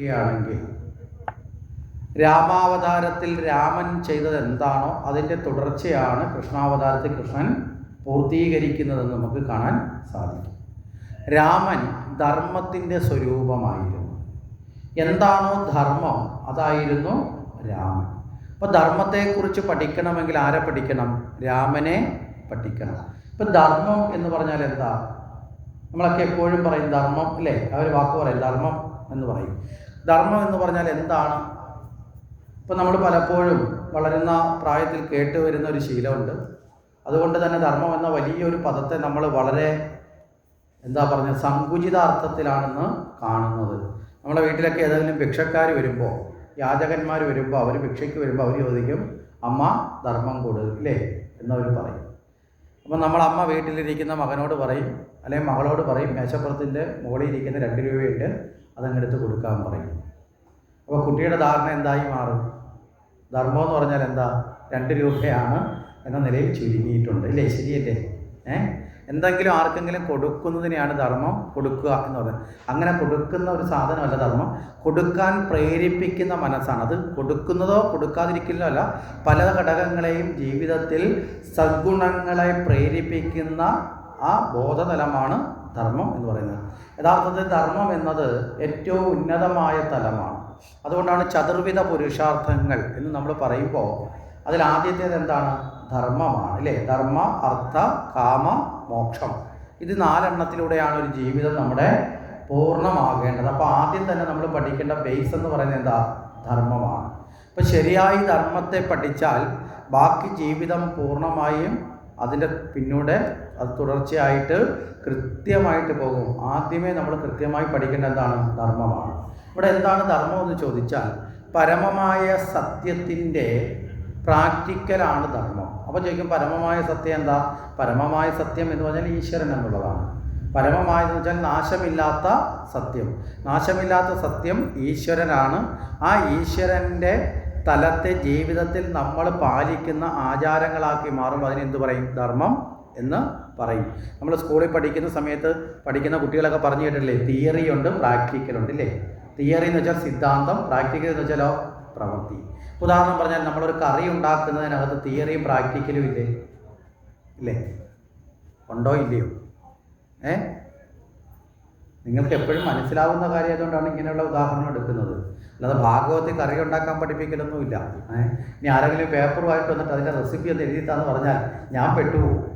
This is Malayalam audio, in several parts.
ാണെങ്കിൽ രാമാവതാരത്തിൽ രാമൻ ചെയ്തത് എന്താണോ അതിന്റെ തുടർച്ചയാണ് കൃഷ്ണാവതാരത്തിൽ കൃഷ്ണൻ പൂർത്തീകരിക്കുന്നതെന്ന് നമുക്ക് കാണാൻ സാധിക്കും. രാമൻ ധർമ്മത്തിന്റെ സ്വരൂപമായിരുന്നു. എന്താണോ ധർമ്മം അതായിരുന്നു രാമൻ. അപ്പോൾ ധർമ്മത്തെക്കുറിച്ച് പഠിക്കണമെങ്കിൽ ആരെ പഠിക്കണം? രാമനെ പഠിക്കണം. ഇപ്പം ധർമ്മം എന്ന് പറഞ്ഞാൽ എന്താ? നമ്മളൊക്കെ എപ്പോഴും പറയും ധർമ്മം അല്ലേ? അവർ വാക്ക് പറയും ധർമ്മം എന്ന് പറയും. ധർമ്മം എന്ന് പറഞ്ഞാൽ എന്താണ്? ഇപ്പം നമ്മൾ പലപ്പോഴും വളരുന്ന പ്രായത്തിൽ കേട്ട് വരുന്ന ഒരു ശീലമുണ്ട്. അതുകൊണ്ട് തന്നെ ധർമ്മം എന്ന വലിയൊരു പദത്തെ നമ്മൾ വളരെ എന്താ പറഞ്ഞ സങ്കുചിത അർത്ഥത്തിലാണെന്ന് കാണുന്നത്. നമ്മുടെ വീട്ടിലൊക്കെ ഏതെങ്കിലും ഭിക്ഷക്കാർ വരുമ്പോൾ യാചകന്മാർ വരുമ്പോൾ അവർ ഭിക്ഷയ്ക്ക് വരുമ്പോൾ അവർ ചോദിക്കും അമ്മ ധർമ്മം കൊടുക്കില്ലേ എന്നവർ പറയും. അപ്പം നമ്മൾ അമ്മ വീട്ടിലിരിക്കുന്ന മകനോട് പറയും അല്ലെങ്കിൽ മകളോട് പറയും മേശപ്പുറത്തിന്റെ മുകളിൽ ഇരിക്കുന്ന രണ്ട് രൂപയുണ്ട്. അതങ്ങെടുത്ത് കൊടുക്കാൻ പറയും അപ്പോൾ കുട്ടിയുടെ ധാരണ എന്തായി മാറും? ധർമ്മം എന്ന് പറഞ്ഞാൽ എന്താ? രണ്ട് രൂപയാണ് എന്ന നിലയിൽ ചുരുങ്ങിയിട്ടുണ്ട്. ഇല്ലേ? ശരിയല്ലേ? ഏ? എന്തെങ്കിലും ആർക്കെങ്കിലും കൊടുക്കുന്നതിനെയാണ് ധർമ്മം കൊടുക്കുക എന്ന് പറയുന്നത്. അങ്ങനെ കൊടുക്കുന്ന ഒരു സാധനമല്ല ധർമ്മം. കൊടുക്കാൻ പ്രേരിപ്പിക്കുന്ന മനസ്സാണ്. അത് കൊടുക്കുന്നതോ കൊടുക്കാതിരിക്കുന്നതോ അല്ല പല ഘടകങ്ങളെയും ജീവിതത്തിൽ സദ്ഗുണങ്ങളെ പ്രേരിപ്പിക്കുന്ന ആ ബോധതലമാണ് ധർമ്മം എന്ന് പറയുന്നത്. യഥാർത്ഥത്തിൽ ധർമ്മം എന്നത് ഏറ്റവും ഉന്നതമായ തലമാണ്. അതുകൊണ്ടാണ് ചതുർവിധ പുരുഷാർത്ഥങ്ങൾ എന്ന് നമ്മൾ പറയുമ്പോൾ അതിൽ ആദ്യത്തേത് എന്താണ്? ധർമ്മമാണ് അല്ലേ? ധർമ്മ അർത്ഥ കാമ മോക്ഷം. ഇത് നാലെണ്ണത്തിലൂടെയാണ് ഒരു ജീവിതം നമ്മുടെ പൂർണമാകേണ്ടത്. അപ്പോൾ ആദ്യം തന്നെ നമ്മൾ പഠിക്കേണ്ട ബേസ് എന്ന് പറയുന്നത് എന്താ? ധർമ്മമാണ്. അപ്പോൾ ശരിയായി ധർമ്മത്തെ പഠിച്ചാൽ ബാക്കി ജീവിതം പൂർണമായും അതിന്റെ പിന്നൂടെ അത് തുടർച്ചയായിട്ട് കൃത്യമായിട്ട് പോകും. ആദ്യമേ നമ്മൾ കൃത്യമായി പഠിക്കേണ്ട എന്താണ്? ധർമ്മമാണ്. ഇവിടെ എന്താണ് ധർമ്മം എന്ന് ചോദിച്ചാൽ പരമമായ സത്യത്തിന്റെ പ്രാക്ടിക്കലാണ് ധർമ്മം. അപ്പോൾ ചോദിക്കും പരമമായ സത്യം എന്താ? പരമമായ സത്യം എന്ന് പറഞ്ഞാൽ ഈശ്വരൻ എന്നുള്ളതാണ്. പരമമായെന്ന് വെച്ചാൽ നാശമില്ലാത്ത സത്യം. നാശമില്ലാത്ത സത്യം ഈശ്വരനാണ്. ആ ഈശ്വരന്റെ തലത്തെ ജീവിതത്തിൽ നമ്മൾ പാലിക്കുന്ന ആചാരങ്ങളാക്കി മാറും അതിനെന്ത് പറയും? ധർമ്മം എന്ന് പറയും. നമ്മൾ സ്കൂളിൽ പഠിക്കുന്ന സമയത്ത് പഠിക്കുന്ന കുട്ടികളൊക്കെ പറഞ്ഞു കേട്ടിട്ടില്ലേ? തിയറി ഉണ്ട് പ്രാക്ടിക്കൽ ഉണ്ട് ഇല്ലേ? തിയറി എന്ന് വെച്ചാൽ സിദ്ധാന്തം പ്രാക്ടിക്കൽ എന്ന് വെച്ചാലോ? പ്രവൃത്തി. ഉദാഹരണം പറഞ്ഞാൽ നമ്മളൊരു കറി ഉണ്ടാക്കുന്നതിനകത്ത് തിയറിയും പ്രാക്ടിക്കലും ഇല്ലേ? ഇല്ലേ? ഉണ്ടോ ഇല്ലയോ? ഏ? നിങ്ങൾക്ക് എപ്പോഴും മനസ്സിലാവുന്ന കാര്യം അതുകൊണ്ടാണ് ഇങ്ങനെയുള്ള ഉദാഹരണം എടുക്കുന്നത്. അല്ലാതെ ഭാഗവത്തിൽ കറി ഉണ്ടാക്കാൻ പഠിപ്പിക്കലൊന്നുമില്ല. ഇനി ആരെങ്കിലും പേപ്പറുമായിട്ട് വന്നിട്ട് അതിന്റെ റെസിപ്പി ഒന്ന് എഴുതിത്താന്ന് പറഞ്ഞാൽ ഞാൻ പെട്ടുപോകും.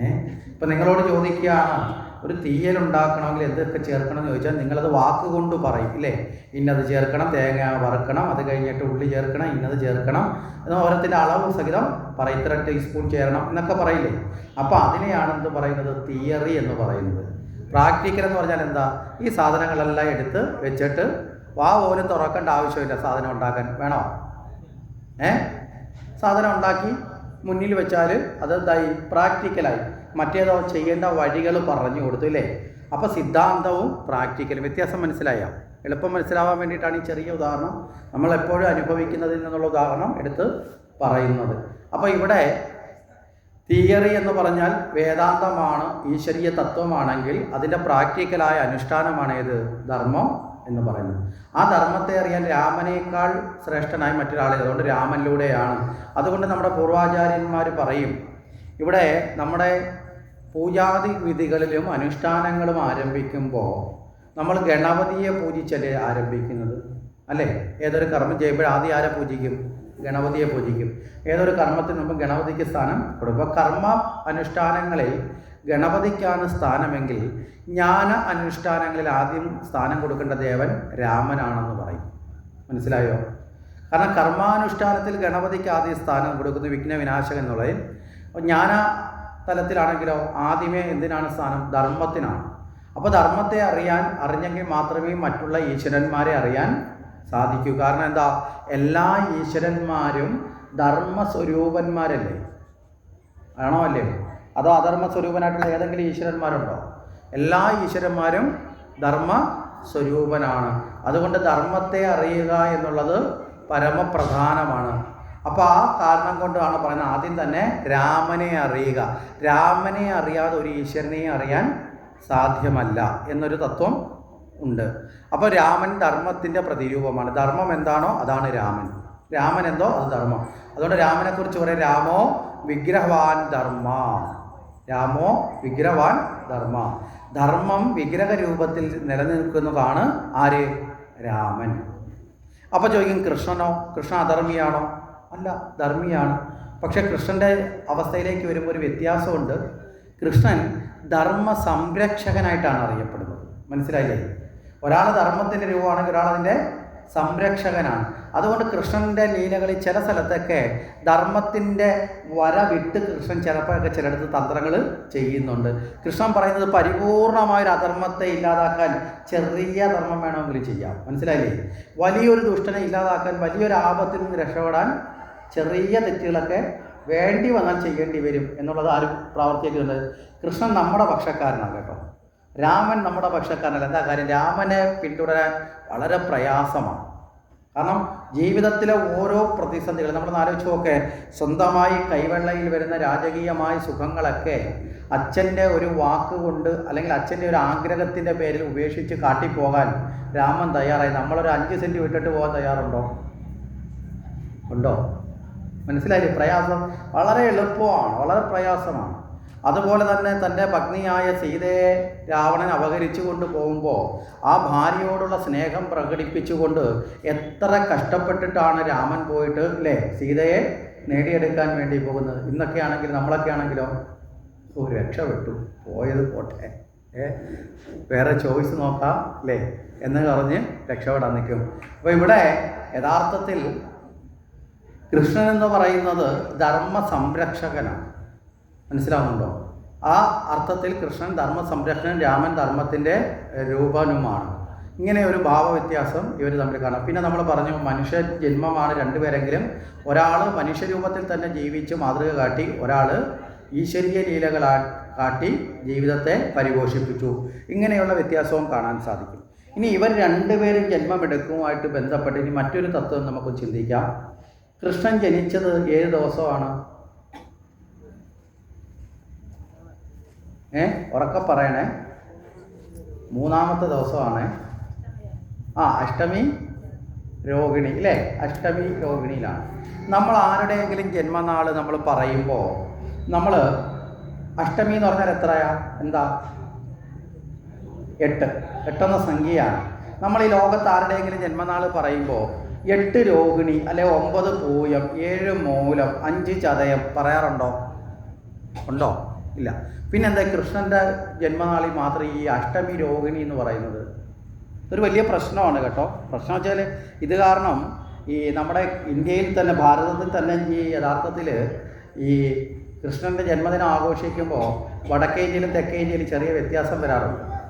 ഏഹ് ഇപ്പം നിങ്ങളോട് ചോദിക്കുകയാണ് ഒരു തീയൽ ഉണ്ടാക്കണമെങ്കിൽ എന്തൊക്കെ ചേർക്കണം എന്ന് ചോദിച്ചാൽ നിങ്ങളത് വാക്കുകൊണ്ട് പറയും ഇല്ലേ? ഇന്നത് ചേർക്കണം തേങ്ങ വറുക്കണം അത് കഴിഞ്ഞിട്ട് ഉള്ളി ചേർക്കണം ഇന്നത് ചേർക്കണം എന്ന് ഓരോത്തിന്റെ അളവ് സഹിതം പറയും. ഇത്ര ടീസ്പൂൺ ചേരണം എന്നൊക്കെ പറയില്ലേ? അപ്പോൾ അതിനെയാണ് എന്ത് പറയുന്നത്? തിയറി എന്ന് പറയുന്നത്. പ്രാക്ടിക്കൽ എന്ന് പറഞ്ഞാൽ എന്താ? ഈ സാധനങ്ങളെല്ലാം എടുത്ത് വെച്ചിട്ട് വാ പോലും തുറക്കേണ്ട ആവശ്യമില്ല സാധനം ഉണ്ടാക്കാൻ. വേണോ? ഏ? സാധനം ഉണ്ടാക്കി മുന്നിൽ വെച്ചാൽ അത് എന്തായി? പ്രാക്ടിക്കലായി മറ്റേതോ ചെയ്യേണ്ട വഴികൾ പറഞ്ഞു കൊടുത്തു അല്ലേ? അപ്പോൾ സിദ്ധാന്തവും പ്രാക്ടിക്കലും വ്യത്യാസം മനസ്സിലായോ? എളുപ്പം മനസ്സിലാവാൻ വേണ്ടിയിട്ടാണ് ഈ ചെറിയ ഉദാഹരണം നമ്മൾ എപ്പോഴും അനുഭവിക്കുന്നതിൽ നിന്നുള്ള ഉദാഹരണം എടുത്ത് പറയുന്നത്. അപ്പോൾ ഇവിടെ തിയറി എന്ന് പറഞ്ഞാൽ വേദാന്തമാണ് ഈശ്വരീയ തത്വമാണെങ്കിൽ അതിന്റെ പ്രാക്ടിക്കലായ അനുഷ്ഠാനമാണ് ഏത്? ധർമ്മം. എന്ന് പറയുന്നത് ആ ധർമ്മത്തെ അറിയാൻ രാമനേക്കാൾ ശ്രേഷ്ഠനായി മറ്റൊരാളെ അതുകൊണ്ട് രാമനിലൂടെയാണ്. അതുകൊണ്ട് നമ്മുടെ പൂർവാചാര്യന്മാർ പറയും ഇവിടെ നമ്മുടെ പൂജാതി വിധികളിലും അനുഷ്ഠാനങ്ങളും ആരംഭിക്കുമ്പോൾ നമ്മൾ ഗണപതിയെ പൂജിച്ചല്ലേ ആരംഭിക്കുന്നത്? അല്ലേ? ഏതൊരു കർമ്മം ചെയ്യുമ്പോൾ ആദ്യം ആരെ പൂജിക്കും? ഗണപതിയെ പൂജിക്കും. ഏതൊരു കർമ്മത്തിന് നമ്മൾ ഗണപതിക്ക് സ്ഥാനം കൊടുക്കും. അപ്പോൾ കർമ്മ അനുഷ്ഠാനങ്ങളിൽ ഗണപതിക്കാണ് സ്ഥാനമെങ്കിൽ ജ്ഞാന അനുഷ്ഠാനങ്ങളിൽ ആദ്യം സ്ഥാനം കൊടുക്കേണ്ട ദേവൻ രാമനാണെന്ന് പറയും. മനസ്സിലായോ? കാരണം കർമാനുഷ്ഠാനത്തിൽ ഗണപതിക്ക് ആദ്യം സ്ഥാനം കൊടുക്കുന്ന വിഘ്ന വിനാശകൻ എന്നുള്ളതിൽ ജ്ഞാന തലത്തിലാണെങ്കിലോ ആദ്യമേ എന്തിനാണ് സ്ഥാനം? ധർമ്മത്തിനാണ്. അപ്പോൾ ധർമ്മത്തെ അറിയാൻ അറിഞ്ഞെങ്കിൽ മാത്രമേ മറ്റുള്ള ഈശ്വരന്മാരെ അറിയാൻ സാധിക്കൂ. കാരണം എന്താ? എല്ലാ ഈശ്വരന്മാരും ധർമ്മസ്വരൂപന്മാരല്ലേ? ആണോ അല്ലേ? അതോ അധർമ്മ സ്വരൂപനായിട്ടുള്ള ഏതെങ്കിലും ഈശ്വരന്മാരുണ്ടോ? എല്ലാ ഈശ്വരന്മാരും ധർമ്മ സ്വരൂപനാണ് അതുകൊണ്ട് ധർമ്മത്തെ അറിയുക എന്നുള്ളത് പരമപ്രധാനമാണ്. അപ്പോൾ ആ കാരണം കൊണ്ടാണ് പറയുന്നത് ആദ്യം തന്നെ രാമനെ അറിയുക. രാമനെ അറിയാതെ ഒരു ഈശ്വരനെ അറിയാൻ സാധ്യമല്ല എന്നൊരു തത്വം ഉണ്ട്. അപ്പോൾ രാമൻ ധർമ്മത്തിന്റെ പ്രതിരൂപമാണ്. ധർമ്മം എന്താണോ അതാണ് രാമൻ. രാമൻ എന്തോ? അത് ധർമ്മം. അതുകൊണ്ട് രാമനെക്കുറിച്ച് പറയാം രാമോ വിഗ്രഹവാൻ ധർമ്മ. രാമോ വിഗ്രഹവാൻ ധർമ്മ. ധർമ്മം വിഗ്രഹ രൂപത്തിൽ നിലനിൽക്കുന്നതാണ് ആര്? രാമൻ. അപ്പോൾ ചോദിക്കും കൃഷ്ണനോ? കൃഷ്ണ അധർമ്മിയാണോ? അല്ല ധർമ്മിയാണ്. പക്ഷെ കൃഷ്ണന്റെ അവസ്ഥയിലേക്ക് വരുമ്പോൾ ഒരു വ്യത്യാസമുണ്ട്. കൃഷ്ണൻ ധർമ്മ സംരക്ഷകനായിട്ടാണ് അറിയപ്പെടുന്നത്. മനസ്സിലായില്ലേ? ഒരാൾ ധർമ്മത്തിന്റെ രൂപമാണെങ്കിൽ ഒരാൾ അതിന്റെ സംരക്ഷകനാണ്. അതുകൊണ്ട് കൃഷ്ണന്റെ ലീലകളിൽ ചില സ്ഥലത്തൊക്കെ ധർമ്മത്തിന്റെ വര വിട്ട് കൃഷ്ണൻ ചിലപ്പോഴൊക്കെ ചിലയിടത്ത് തന്ത്രങ്ങൾ ചെയ്യുന്നുണ്ട്. കൃഷ്ണൻ പറയുന്നത് പരിപൂർണമായൊരു അധർമ്മത്തെ ഇല്ലാതാക്കാൻ ചെറിയ ധർമ്മം വേണമെങ്കിൽ ചെയ്യാം. മനസ്സിലായില്ലേ? വലിയൊരു ദുഷ്ടനെ ഇല്ലാതാക്കാൻ വലിയൊരു ആപത്തിൽ നിന്ന് രക്ഷപ്പെടാൻ ചെറിയ തെറ്റുകളൊക്കെ വേണ്ടി വന്നാൽ ചെയ്യേണ്ടി വരും എന്നുള്ളത് ആരും പ്രാവർത്തിക്കുന്നുണ്ട് കൃഷ്ണൻ നമ്മുടെ പക്ഷക്കാരനാണ് കേട്ടോ. രാമൻ നമ്മുടെ പക്ഷക്കാരനല്ല. എന്താ കാര്യം? രാമനെ പിന്തുടരാൻ വളരെ പ്രയാസമാണ്. കാരണം ജീവിതത്തിലെ ഓരോ പ്രതിസന്ധികൾ നമ്മൾ ആലോചിച്ച് നോക്കെ. സ്വന്തമായി കൈവെള്ളയിൽ വരുന്ന രാജകീയമായ സുഖങ്ങളൊക്കെ അച്ഛന്റെ ഒരു വാക്ക് കൊണ്ട് അല്ലെങ്കിൽ അച്ഛന്റെ ഒരു ആഗ്രഹത്തിന്റെ പേരിൽ ഉപേക്ഷിച്ച് കാട്ടിപ്പോകാൻ രാമൻ തയ്യാറായി. നമ്മളൊരു അഞ്ച് സെന്റ് വിട്ടിട്ട് പോകാൻ തയ്യാറുണ്ടോ? ഉണ്ടോ? മനസ്സിലായില്ലേ? പ്രയാസം വളരെ എളുപ്പമാണ് വളരെ പ്രയാസമാണ്. അതുപോലെ തന്നെ തന്റെ പത്നിയായ സീതയെ രാവണൻ അപഹരിച്ചു കൊണ്ട് പോകുമ്പോൾ ആ ഭാര്യയോടുള്ള സ്നേഹം പ്രകടിപ്പിച്ചുകൊണ്ട് എത്ര കഷ്ടപ്പെട്ടിട്ടാണ് രാമൻ പോയിട്ട് അല്ലേ സീതയെ നേടിയെടുക്കാൻ വേണ്ടി പോകുന്നത്? ഇന്നൊക്കെ ആണെങ്കിൽ നമ്മളൊക്കെ ആണെങ്കിലോ ഒരു രക്ഷപ്പെട്ടു. പോയത് പോട്ടെ. ഏ വേറെ ചോയ്സ് നോക്കാം അല്ലേ എന്ന് പറഞ്ഞ് രക്ഷപ്പെടാൻ നിൽക്കും. അപ്പോൾ ഇവിടെ യഥാർത്ഥത്തിൽ കൃഷ്ണൻ എന്ന് പറയുന്നത് ധർമ്മ സംരക്ഷകനാണ് മനസ്സിലാവുന്നുണ്ടോ? ആ അർത്ഥത്തിൽ കൃഷ്ണൻ ധർമ്മ സംരക്ഷകൻ രാമൻ ധർമ്മത്തിന്റെ രൂപനുമാണ്. ഇങ്ങനെ ഒരു ഭാവവ്യത്യാസം ഇവർ തമ്മിൽ കാണാം. പിന്നെ നമ്മൾ പറഞ്ഞു മനുഷ്യ ജന്മമാണ് രണ്ടുപേരെങ്കിലും. ഒരാൾ മനുഷ്യരൂപത്തിൽ തന്നെ ജീവിച്ച് മാതൃക കാട്ടി ഒരാൾ ഈശ്വരീയ ലീലകളാ കാട്ടി ജീവിതത്തെ പരിപോഷിപ്പിച്ചു. ഇങ്ങനെയുള്ള വ്യത്യാസവും കാണാൻ സാധിക്കും. ഇനി ഇവർ രണ്ടുപേരും ജന്മമെടുക്കുമായിട്ട് ബന്ധപ്പെട്ട് ഇനി മറ്റൊരു തത്വം നമുക്ക് ചിന്തിക്കാം. കൃഷ്ണൻ ജനിച്ചത് ഏത് ദിവസമാണ്? ഏ? ഉറക്കെ പറയണേ. മൂന്നാമത്തെ ദിവസമാണ്. ആ അഷ്ടമി രോഹിണി അല്ലേ അഷ്ടമി രോഹിണിയിലാണ്. നമ്മൾ ആരുടെയെങ്കിലും ജന്മനാൾ നമ്മൾ പറയുമ്പോൾ നമ്മൾ അഷ്ടമി എന്ന് പറഞ്ഞാൽ എത്രയാ? എന്താ? എട്ട്. എട്ടെന്ന സംഖ്യയാണ്. നമ്മൾ ഈ ലോകത്ത് ആരുടെയെങ്കിലും ജന്മനാൾ പറയുമ്പോൾ എട്ട് രോഹിണി അല്ലെ ഒമ്പത് പൂയം ഏഴ് മൂലം അഞ്ച് ചതയം പറയാറുണ്ടോ? ഉണ്ടോ? ഇല്ല. പിന്നെന്താ കൃഷ്ണന്റെ ജന്മനാളിൽ മാത്രം ഈ അഷ്ടമി രോഹിണി എന്ന് പറയുന്നത്? ഒരു വലിയ പ്രശ്നമാണ് കേട്ടോ. പ്രശ്നം വെച്ചാൽ ഇത് കാരണം ഈ നമ്മുടെ ഇന്ത്യയിൽ തന്നെ ഭാരതത്തിൽ തന്നെ ഈ യഥാർത്ഥത്തിൽ ഈ കൃഷ്ണന്റെ ജന്മദിനം ആഘോഷിക്കുമ്പോൾ വടക്കേ ഇന്ത്യയിലും തെക്കേ ഇന്ത്യയിലും ചെറിയ വ്യത്യാസം വരാറുണ്ട്.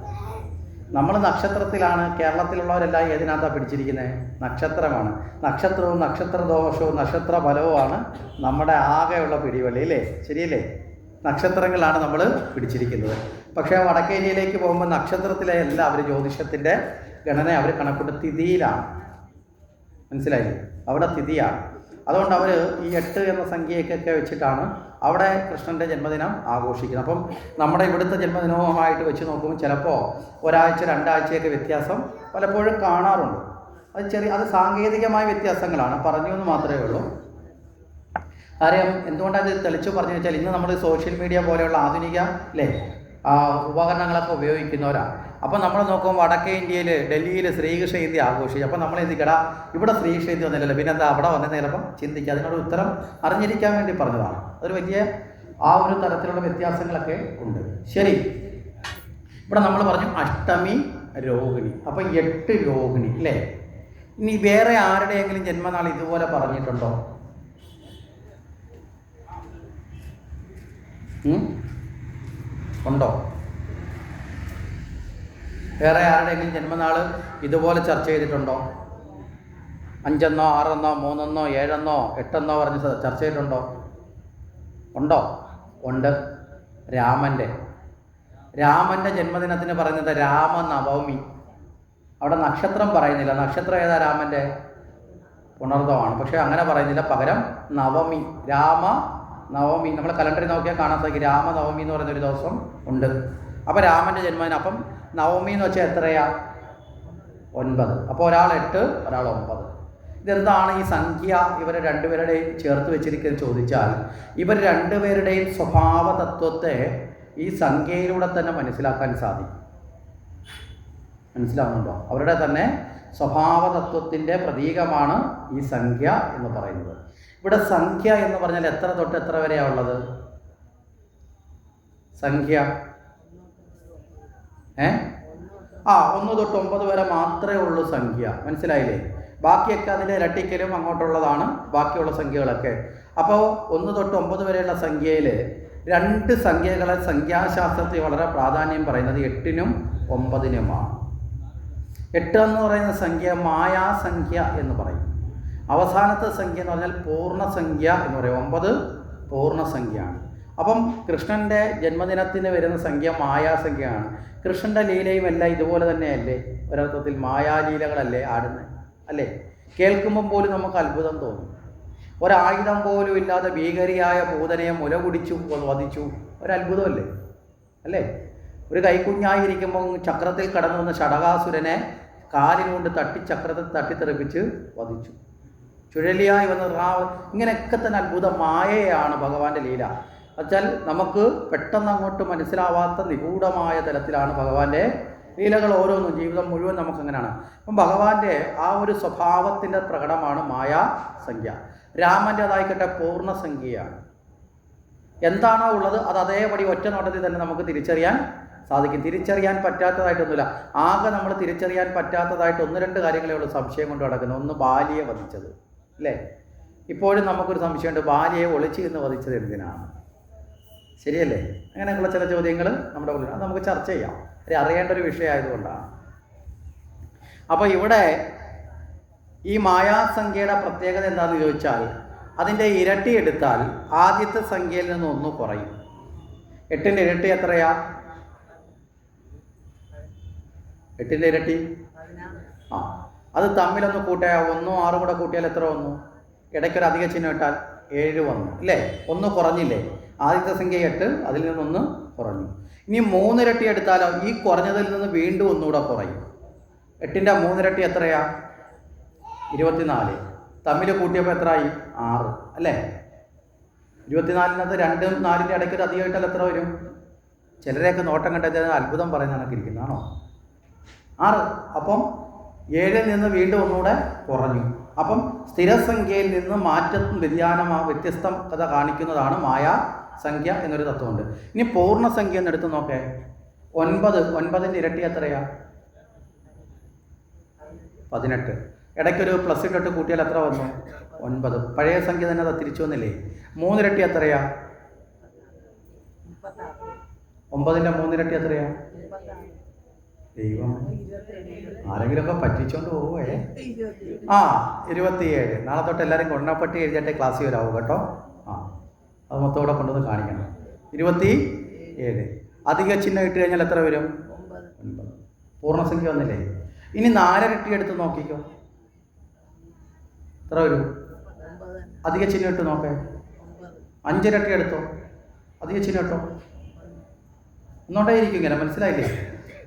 നമ്മൾ നക്ഷത്രത്തിലാണ് കേരളത്തിലുള്ളവരെല്ലാം ഏതിനകത്താണ് പിടിച്ചിരിക്കുന്നത് നക്ഷത്രമാണ്. നക്ഷത്രവും നക്ഷത്രദോഷവും നക്ഷത്ര ഫലവുമാണ് നമ്മുടെ ആകെയുള്ള പിടിവള്ളി അല്ലേ? ശരിയല്ലേ? നക്ഷത്രങ്ങളാണ് നമ്മൾ പിടിച്ചിരിക്കുന്നത്. പക്ഷേ വടക്കേ ഇന്ത്യയിലേക്ക് പോകുമ്പോൾ നക്ഷത്രത്തിലെ എല്ലാം അവർ ജ്യോതിഷത്തിന്റെ ഗണന അവർ കണക്കൂട്ട് തിഥിയിലാണ്. മനസ്സിലായി അവിടെ തിഥിയാണ്. അതുകൊണ്ട് അവർ ഈ എട്ട് എന്ന സംഖ്യയൊക്കെ വെച്ചിട്ടാണ് അവിടെ കൃഷ്ണന്റെ ജന്മദിനം ആഘോഷിക്കുന്നത്. അപ്പം നമ്മുടെ ഇവിടുത്തെ ജന്മദിനവുമായിട്ട് വെച്ച് നോക്കുമ്പോൾ ചിലപ്പോൾ ഒരാഴ്ച രണ്ടാഴ്ചയൊക്കെ വ്യത്യാസം പലപ്പോഴും കാണാറുണ്ട്. അത് ചെറിയ അത് സാങ്കേതികമായ വ്യത്യാസങ്ങളാണ്. പറഞ്ഞു എന്ന് മാത്രമേ ഉള്ളൂ. കാര്യം എന്തുകൊണ്ടാണ് ഇത് തെളിച്ചു പറഞ്ഞു വെച്ചാൽ ഇന്ന് നമ്മൾ സോഷ്യൽ മീഡിയ പോലെയുള്ള ആധുനിക അല്ലേ ഉപകരണങ്ങളൊക്കെ ഉപയോഗിക്കുന്നവരാണ് അപ്പോൾ നമ്മൾ നോക്കുമ്പോൾ വടക്കേ ഇന്ത്യയിൽ ഡൽഹിയിൽ ശ്രീകൃഷ്ണ ജയന്തി ആഘോഷിച്ചു അപ്പോൾ നമ്മൾ എന്തിക്കടാ ഇവിടെ ശ്രീകൃഷ്ണ ജയന്തി വന്നില്ലല്ലോ. പിന്നെ എന്താ അവിടെ വന്നേ ചിലപ്പം ചിന്തിക്കുക അതിനോട് ഉത്തരം അറിഞ്ഞിരിക്കാൻ വേണ്ടി പറഞ്ഞതാണ്. അതൊരു വലിയ ആ ഒരു തരത്തിലുള്ള വ്യത്യാസങ്ങളൊക്കെ ഉണ്ട്. ശരി. ഇവിടെ നമ്മൾ പറഞ്ഞു അഷ്ടമി രോഹിണി. അപ്പോൾ എട്ട് രോഹിണി അല്ലേ ഇനി വേറെ ആരുടെയെങ്കിലും ജന്മനാൾ ഇതുപോലെ പറഞ്ഞിട്ടുണ്ടോ? ഉണ്ടോ? വേറെ ആരുടെയെങ്കിലും ജന്മനാൾ ഇതുപോലെ ചർച്ച ചെയ്തിട്ടുണ്ടോ? അഞ്ചെന്നോ ആറെന്നോ മൂന്നെന്നോ ഏഴെന്നോ എട്ടെന്നോ പറഞ്ഞ് ചർച്ച ചെയ്തിട്ടുണ്ടോ? ഉണ്ടോ? ഉണ്ട്. രാമന്റെ രാമന്റെ ജന്മദിനത്തിന് പറയുന്നത് രാമനവമി. അവിടെ നക്ഷത്രം പറയുന്നില്ല. നക്ഷത്രം ഏതാ രാമന്റെ പുണർദമാണ്. പക്ഷേ അങ്ങനെ പറയുന്നില്ല. പകരം നവമി. രാമ നവമി നമ്മൾ കലണ്ടറിൽ നോക്കിയാൽ കാണാൻ സാധിക്കും. രാമനവമി എന്ന് പറയുന്ന ഒരു ദിവസം ഉണ്ട്. അപ്പോൾ രാമന്റെ ജന്മദിനം. അപ്പം നവമി എന്ന് വെച്ചാൽ എത്രയാ? ഒൻപത്. അപ്പോൾ ഒരാൾ എട്ട് ഒരാൾ ഒമ്പത്. ഇതെന്താണ് ഈ സംഖ്യ? ഇവർ രണ്ടുപേരുടെയും ചേർത്ത് വെച്ചിരിക്കുന്നത് ചോദിച്ചാൽ ഇവർ രണ്ടുപേരുടെയും സ്വഭാവ തത്വത്തെ ഈ സംഖ്യയിലൂടെ തന്നെ മനസ്സിലാക്കാൻ സാധിക്കും. മനസ്സിലാവുന്നുണ്ടോ? അവരുടെ തന്നെ സ്വഭാവ തത്വത്തിന്റെ പ്രതീകമാണ് ഈ സംഖ്യ എന്ന് പറയുന്നത്. ഇവിടെ സംഖ്യ എന്ന് പറഞ്ഞാൽ എത്ര തൊട്ട് എത്ര വരെയാണ് ഉള്ളത്? സംഖ്യ. ഏ? ആ ഒന്ന് തൊട്ട് ഒമ്പത് വരെ മാത്രമേ ഉള്ളൂ സംഖ്യ. മനസ്സിലായില്ലേ? ബാക്കിയൊക്കെ അതിന്റെ ഇരട്ടിക്കലും അങ്ങോട്ടുള്ളതാണ് ബാക്കിയുള്ള സംഖ്യകളൊക്കെ. അപ്പോൾ ഒന്ന് തൊട്ട് ഒമ്പത് വരെയുള്ള സംഖ്യയിൽ രണ്ട് സംഖ്യകളെ സംഖ്യാശാസ്ത്രത്തിൽ വളരെ പ്രാധാന്യം പറയുന്നത് എട്ടിനും ഒമ്പതിനുമാണ്. എട്ട് എന്ന് പറയുന്ന സംഖ്യ മായാസംഖ്യ എന്ന് പറയും. അവസാനത്തെ സംഖ്യ എന്ന് പറഞ്ഞാൽ പൂർണസംഖ്യ എന്ന് പറയും. ഒമ്പത് പൂർണസംഖ്യയാണ്. അപ്പം കൃഷ്ണന്റെ ജന്മദിനത്തിന് വരുന്ന സംഖ്യ മായാസംഖ്യയാണ്. കൃഷ്ണന്റെ ലീലയും എല്ലാം ഇതുപോലെ തന്നെയല്ലേ? ഒരർത്ഥത്തിൽ മായാലീലകളല്ലേ ആടുന്നത്? അല്ലേ? കേൾക്കുമ്പം പോലും നമുക്ക് അത്ഭുതം തോന്നും. ഒരായുധം പോലും ഇല്ലാതെ ഭീകരിയായ പൂതനയെ മുല കുടിച്ചു വധിച്ചു. ഒരത്ഭുതമല്ലേ? അല്ലേ? ഒരു കൈക്കുഞ്ഞായിരിക്കുമ്പോൾ ചക്രത്തിൽ കടന്നു വന്ന ഷടകാസുരനെ കാലിനുകൊണ്ട് തട്ടി ചക്രത്തിൽ തട്ടിത്തെറിപ്പിച്ച് വധിച്ചു. ചുഴലിയായി വന്ന റാവ് ഇങ്ങനെയൊക്കെ തന്നെ അത്ഭുത മായയാണ് ഭഗവാന്റെ ലീല. വച്ചാൽ നമുക്ക് പെട്ടെന്ന് അങ്ങോട്ട് മനസ്സിലാവാത്ത നിഗൂഢമായ തലത്തിലാണ് ഭഗവാന്റെ ലീലകൾ ഓരോന്നും ജീവിതം മുഴുവൻ നമുക്കങ്ങനെയാണ്. അപ്പം ഭഗവാന്റെ ആ ഒരു സ്വഭാവത്തിന്റെ പ്രകടമാണ് മായാ സംഖ്യ. രാമന്റേതായിക്കട്ടെ പൂർണസംഖ്യയാണ് എന്താണോ ഉള്ളത് അത് അതേപടി ഒറ്റ നോട്ടത്തിൽ തന്നെ നമുക്ക് തിരിച്ചറിയാൻ സാധിക്കും. തിരിച്ചറിയാൻ പറ്റാത്തതായിട്ടൊന്നുമില്ല. ആകെ നമ്മൾ തിരിച്ചറിയാൻ പറ്റാത്തതായിട്ട് ഒന്ന് രണ്ട് കാര്യങ്ങളേ ഉള്ളൂ സംശയം കൊണ്ട് നടക്കുന്നത്. ഒന്ന് ബാലിയെ വധിച്ചത് അല്ലേ? ഇപ്പോഴും നമുക്കൊരു സംശയമുണ്ട് ഭാര്യയെ ഒളിച്ചു എന്ന് വധിച്ചത് എന്തിനാണ്? ശരിയല്ലേ? അങ്ങനെയുള്ള ചില ചോദ്യങ്ങൾ നമ്മുടെ ഉള്ളിൽ അത് നമുക്ക് ചർച്ച ചെയ്യാം. അറിയേണ്ട ഒരു വിഷയമായതുകൊണ്ടാണ് അപ്പോൾ ഇവിടെ ഈ മായാസംഖ്യയുടെ പ്രത്യേകത എന്താണെന്ന് ചോദിച്ചാൽ അതിന്റെ ഇരട്ടി എടുത്താൽ ആദ്യത്തെ സംഖ്യയിൽ നിന്ന് ഒന്ന് കുറയും. എട്ടിന്റെ ഇരട്ടി എത്രയാ? എട്ടിന്റെ ഇരട്ടി ആ അത് തമ്മിലൊന്ന് കൂട്ടിയാൽ ഒന്നും ആറും കൂടെ കൂട്ടിയാൽ എത്ര വന്നു? ഇടയ്ക്കൊരു അധിക ചിഹ്നം ഇട്ടാൽ ഏഴ് വന്നു അല്ലേ ഒന്ന് കുറഞ്ഞില്ലേ? ആദ്യത്തെ സംഖ്യ എട്ട് അതിൽ നിന്നൊന്ന് കുറഞ്ഞു. ഇനി മൂന്നിരട്ടി എടുത്താലോ? ഈ കുറഞ്ഞതിൽ നിന്ന് വീണ്ടും ഒന്നുകൂടെ കുറയും. എട്ടിന്റെ മൂന്നിരട്ടി എത്രയാ? ഇരുപത്തിനാല്. തമ്മിൽ കൂട്ടിയപ്പോൾ എത്രയായി ആറ് അല്ലേ? ഇരുപത്തിനാലിനകത്ത് രണ്ടും നാലിന്റെ ഇടയ്ക്ക് ഒരു അധികമായിട്ടാൽ എത്ര വരും? ചിലരെയൊക്കെ നോട്ടം കണ്ടെത്തിയത് അത്ഭുതം പറയുന്ന കണക്കിരിക്കുന്നതാണോ ആറ്. അപ്പം ഏഴിൽ നിന്ന് വീണ്ടും ഒന്നുകൂടെ കുറഞ്ഞു. അപ്പം സ്ഥിരസംഖ്യയിൽ നിന്ന് മാറ്റം വ്യതിയാനം വ്യത്യസ്തത കാണിക്കുന്നതാണ് മായ സംഖ്യ എന്നൊരു തത്വമുണ്ട്. ഇനി പൂർണസംഖ്യ എന്ന് എടുത്ത് നോക്കേ. ഒൻപത് ഒൻപതിന്റെ ഇരട്ടി എത്രയാ? പതിനെട്ട്. ഇടയ്ക്കൊരു പ്ലസ് ഇട്ടിട്ട് കൂട്ടിയാൽ എത്ര വന്നു? ഒൻപത്. പഴയ സംഖ്യ തന്നെ അത് തിരിച്ചു വന്നില്ലേ? മൂന്നിരട്ടി എത്രയാ? ഒമ്പതിന്റെ മൂന്നിരട്ടി എത്രയാ? ദൈവം. ആരെങ്കിലുമൊക്കെ പറ്റിച്ചോണ്ട് പോവേ. ആ ഇരുപത്തിയേഴ്. നാളെ തൊട്ട് എല്ലാവരും കൊണ്ടപ്പട്ടി എഴുതിയിട്ട് ക്ലാസ്സിൽ വരാവൂ കേട്ടോ. ആ അത് മൊത്തം ഇവിടെ കൊണ്ടുവന്ന് കാണിക്കണം. ഇരുപത്തി ഏഴ് അധിക ചിഹ്നം ഇട്ട് കഴിഞ്ഞാൽ എത്ര വരും? ഒൻപത് പൂർണസംഖ്യ വന്നില്ലേ? ഇനി നാലരട്ടി എടുത്ത് നോക്കിക്കോ. എത്ര വരും? അധിക ചിഹ്നം ഇട്ട് നോക്കേ. അഞ്ചരട്ടി എടുത്തോ. അധിക ചിഹ്നം ഇട്ടോ. ഒന്നോട്ടേ ഇരിക്കും ഇങ്ങനെ മനസ്സിലായില്ലേ?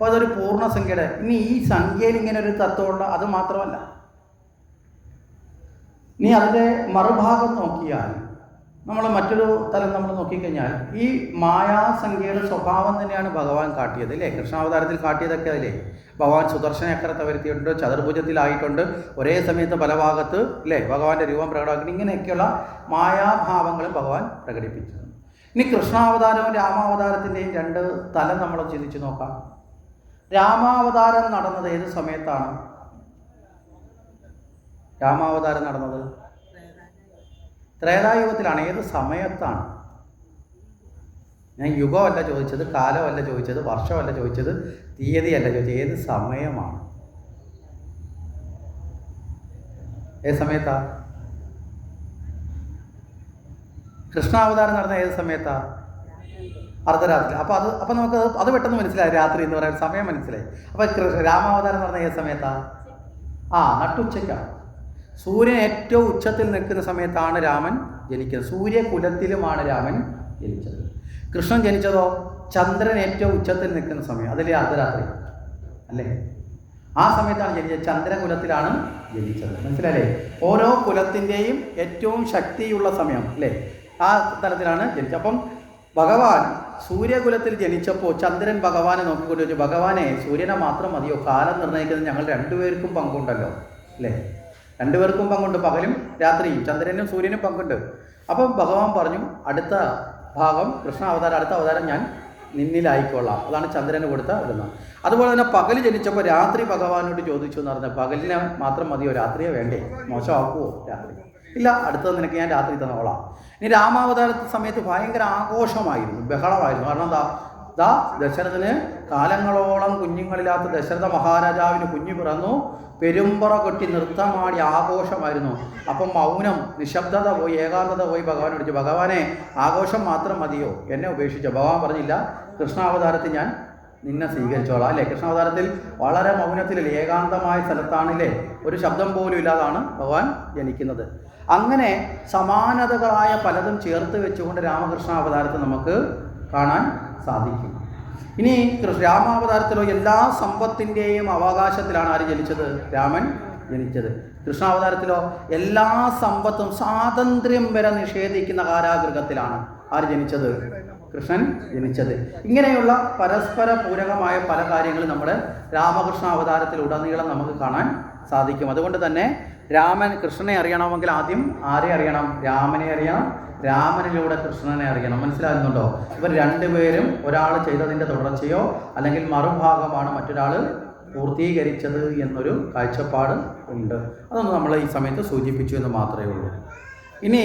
അപ്പോൾ അതൊരു പൂർണസംഖ്യയുടെ ഇനി ഈ സംഖ്യയിൽ ഇങ്ങനെ ഒരു തത്വമുള്ള അത് മാത്രമല്ല. ഇനി അതിന്റെ മറുഭാഗം നോക്കിയാൽ നമ്മൾ മറ്റൊരു തലം നമ്മൾ നോക്കിക്കഴിഞ്ഞാൽ ഈ മായാസംഖ്യയുടെ സ്വഭാവം തന്നെയാണ് ഭഗവാൻ കാട്ടിയത് അല്ലേ? കൃഷ്ണാവതാരത്തിൽ കാട്ടിയതൊക്കെ അല്ലേ? ഭഗവാൻ സുദർശന ചക്രത്തെ വരുത്തിയിട്ടുണ്ട് ചതുർഭുജത്തിലായിട്ടുണ്ട് ഒരേ സമയത്ത് പല ഭാഗത്ത് അല്ലേ? ഭഗവാന്റെ രൂപം പ്രകടമാക്കി. ഇങ്ങനെയൊക്കെയുള്ള മായാഭാവങ്ങളും ഭഗവാൻ പ്രകടിപ്പിച്ചു ഇനി കൃഷ്ണാവതാരവും രാമാവതാരത്തിന്റെയും രണ്ട് തലം നമ്മൾ ചിന്തിച്ചു നോക്കാം. രാമാവതാരം നടന്നത് ഏത് സമയത്താണ്? രാമാവതാരം നടന്നത്? ത്രേതായുഗത്തിലാണ്. ഏത് സമയത്താണ്? ഞാൻ യുഗമല്ല ചോദിച്ചത് കാലമല്ല ചോദിച്ചത് വർഷമല്ല ചോദിച്ചത് തീയതിയല്ല ചോദിച്ചത്. ഏത് സമയമാണ്? ഏത് സമയത്താ? കൃഷ്ണാവതാരം നടന്ന ഏത് സമയത്താ? അർദ്ധരാത്രി. അപ്പോൾ അത് അപ്പോൾ നമുക്ക് അത് പെട്ടെന്ന് മനസ്സിലായി. രാത്രി എന്ന് പറയുന്ന സമയം മനസ്സിലായി. അപ്പോൾ രാമാവതാരം നടന്ന ഏത് സമയത്താ? ആ നട്ടുച്ചയ്ക്കാണ് സൂര്യൻ ഏറ്റവും ഉച്ചത്തിൽ നിൽക്കുന്ന സമയത്താണ് രാമൻ ജനിക്കുന്നത്. സൂര്യകുലത്തിലുമാണ് രാമൻ ജനിച്ചത്. കൃഷ്ണൻ ജനിച്ചതോ? ചന്ദ്രൻ ഏറ്റവും ഉച്ചത്തിൽ നിൽക്കുന്ന സമയം അതല്ലേ അർദ്ധരാത്രി. അല്ലേ? ആ സമയത്താണ് ജനിച്ചത്. ചന്ദ്രകുലത്തിലാണ് ജനിച്ചത്. മനസ്സിലല്ലേ ഓരോ കുലത്തിന്റെയും ഏറ്റവും ശക്തിയുള്ള സമയം അല്ലേ? ആ തലത്തിലാണ് ജനിച്ചത്. അപ്പം ഭഗവാൻ സൂര്യകുലത്തിൽ ജനിച്ചപ്പോൾ ചന്ദ്രൻ ഭഗവാനെ നോക്കിക്കൊണ്ട് ചോദിച്ചു ഭഗവാനെ സൂര്യനെ മാത്രം മതിയോ? കാലം നിർണയിക്കുന്നത് ഞങ്ങൾ രണ്ടുപേർക്കും പങ്കുണ്ടല്ലോ. അല്ലേ? രണ്ടുപേർക്കും പങ്കുണ്ട്. പകലും രാത്രിയും. ചന്ദ്രനും സൂര്യനും പങ്കുണ്ട്. അപ്പം ഭഗവാൻ പറഞ്ഞു അടുത്ത ഭാഗം കൃഷ്ണ അവതാരം അടുത്ത അവതാരം ഞാൻ നിന്നിലായിക്കൊള്ളാം. അതാണ് ചന്ദ്രന് കൊടുത്ത ഇടുന്നത് അതുപോലെ തന്നെ പകൽ ജനിച്ചപ്പോൾ രാത്രി ഭഗവാനോട് ചോദിച്ചു എന്ന് പറഞ്ഞാൽ പകലിനെ മാത്രം മതിയോ? രാത്രിയെ വേണ്ടേ? മോശമാക്കുമോ രാത്രി. ഇല്ല അടുത്തത് നിനക്ക് ഞാൻ രാത്രി തന്നോളാം. ഇനി രാമാവതാര സമയത്ത് ഭയങ്കര ആഘോഷമായിരുന്നു ബഹളമായിരുന്നു. കാരണം എന്താ? ദാ ദശരഥന് കാലങ്ങളോളം കുഞ്ഞുങ്ങളില്ലാത്ത ദശരഥ മഹാരാജാവിന് കുഞ്ഞു പിറന്നു പെരുമ്പറ കൊട്ടി നൃത്തമാടി ആഘോഷമായിരുന്നു. അപ്പം മൗനം നിശബ്ദത പോയി ഏകാന്തത പോയി ഭഗവാൻ അടിച്ചു ഭഗവാനെ ആഘോഷം മാത്രം മതിയോ? എന്നെ ഉപേക്ഷിച്ചോ? ഭഗവാൻ പറഞ്ഞില്ല കൃഷ്ണാവതാരത്തിൽ ഞാൻ നിന്നെ സ്വീകരിച്ചോളാം. അല്ലേ? കൃഷ്ണാവതാരത്തിൽ വളരെ മൗനത്തിലല്ലേ ഏകാന്തമായ സ്ഥലത്താണല്ലേ ഒരു ശബ്ദം പോലും ഇല്ലാതാണ് ഭഗവാൻ ജനിക്കുന്നത്. അങ്ങനെ സമാനതകളായ പലതും ചേർത്ത് വെച്ചുകൊണ്ട് രാമകൃഷ്ണ അവതാരത്തെ നമുക്ക് കാണാൻ സാധിക്കും. ഇനി രാമാവതാരത്തിലോ എല്ലാ സമ്പത്തിന്റെയും അവകാശത്തിലാണ് ആര് ജനിച്ചത്? രാമൻ ജനിച്ചത്. കൃഷ്ണാവതാരത്തിലോ എല്ലാ സമ്പത്തും സ്വാതന്ത്ര്യം വരെ നിഷേധിക്കുന്ന കാരാഗൃഹത്തിലാണ് ആര് ജനിച്ചത്? കൃഷ്ണൻ ജനിച്ചത്. ഇങ്ങനെയുള്ള പരസ്പര പൂരകമായ പല കാര്യങ്ങളും നമ്മുടെ രാമകൃഷ്ണ അവതാരത്തിൽ ഉടനീളം നമുക്ക് കാണാൻ സാധിക്കും. അതുകൊണ്ട് തന്നെ രാമൻ കൃഷ്ണനെ അറിയണമെങ്കിൽ ആദ്യം ആരെ അറിയണം? രാമനെ അറിയണം. രാമനിലൂടെ കൃഷ്ണനെ അറിയണം. മനസ്സിലാകുന്നുണ്ടോ? ഇവർ രണ്ടുപേരും ഒരാൾ ചെയ്തതിന്റെ തുടർച്ചയോ അല്ലെങ്കിൽ മറുഭാഗമാണ് മറ്റൊരാൾ പൂർത്തീകരിച്ചത് എന്നൊരു കാഴ്ചപ്പാട് ഉണ്ട്. അതൊന്ന് നമ്മൾ ഈ സമയത്ത് സൂചിപ്പിച്ചു എന്ന് മാത്രമേ ഉള്ളൂ. ഇനി